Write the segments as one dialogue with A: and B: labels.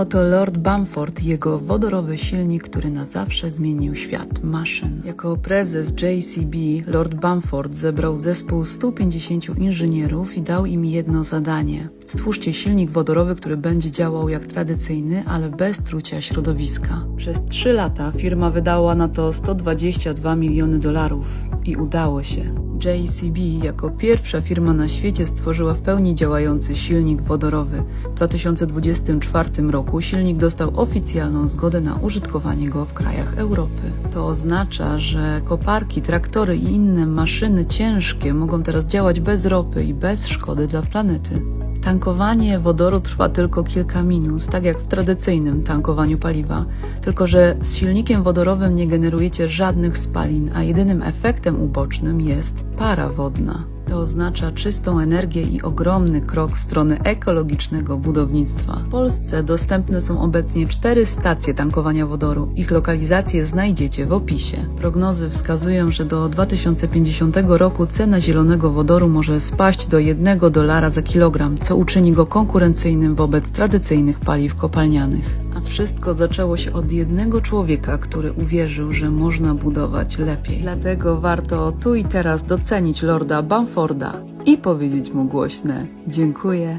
A: Oto Lord Bamford jego wodorowy silnik, który na zawsze zmienił świat maszyn. Jako prezes JCB Lord Bamford zebrał zespół 150 inżynierów i dał im jedno zadanie. Stwórzcie silnik wodorowy, który będzie działał jak tradycyjny, ale bez trucia środowiska. Przez 3 lata firma wydała na to 122 miliony dolarów i udało się. JCB jako pierwsza firma na świecie stworzyła w pełni działający silnik wodorowy. W 2024 roku silnik dostał oficjalną zgodę na użytkowanie go w krajach Europy. To oznacza, że koparki, traktory i inne maszyny ciężkie mogą teraz działać bez ropy i bez szkody dla planety. Tankowanie wodoru trwa tylko kilka minut, tak jak w tradycyjnym tankowaniu paliwa, tylko że z silnikiem wodorowym nie generujecie żadnych spalin, a jedynym efektem ubocznym jest para wodna. To oznacza czystą energię i ogromny krok w stronę ekologicznego budownictwa. W Polsce dostępne są obecnie cztery stacje tankowania wodoru. Ich lokalizacje znajdziecie w opisie. Prognozy wskazują, że do 2050 roku cena zielonego wodoru może spaść do 1 dolara za kilogram, co uczyni go konkurencyjnym wobec tradycyjnych paliw kopalnianych. A wszystko zaczęło się od jednego człowieka, który uwierzył, że można budować lepiej. Dlatego warto tu i teraz docenić Lorda Bamforda i powiedzieć mu głośne dziękuję.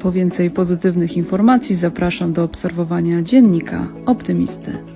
A: Po więcej pozytywnych informacji zapraszam do obserwowania dziennika Optymisty.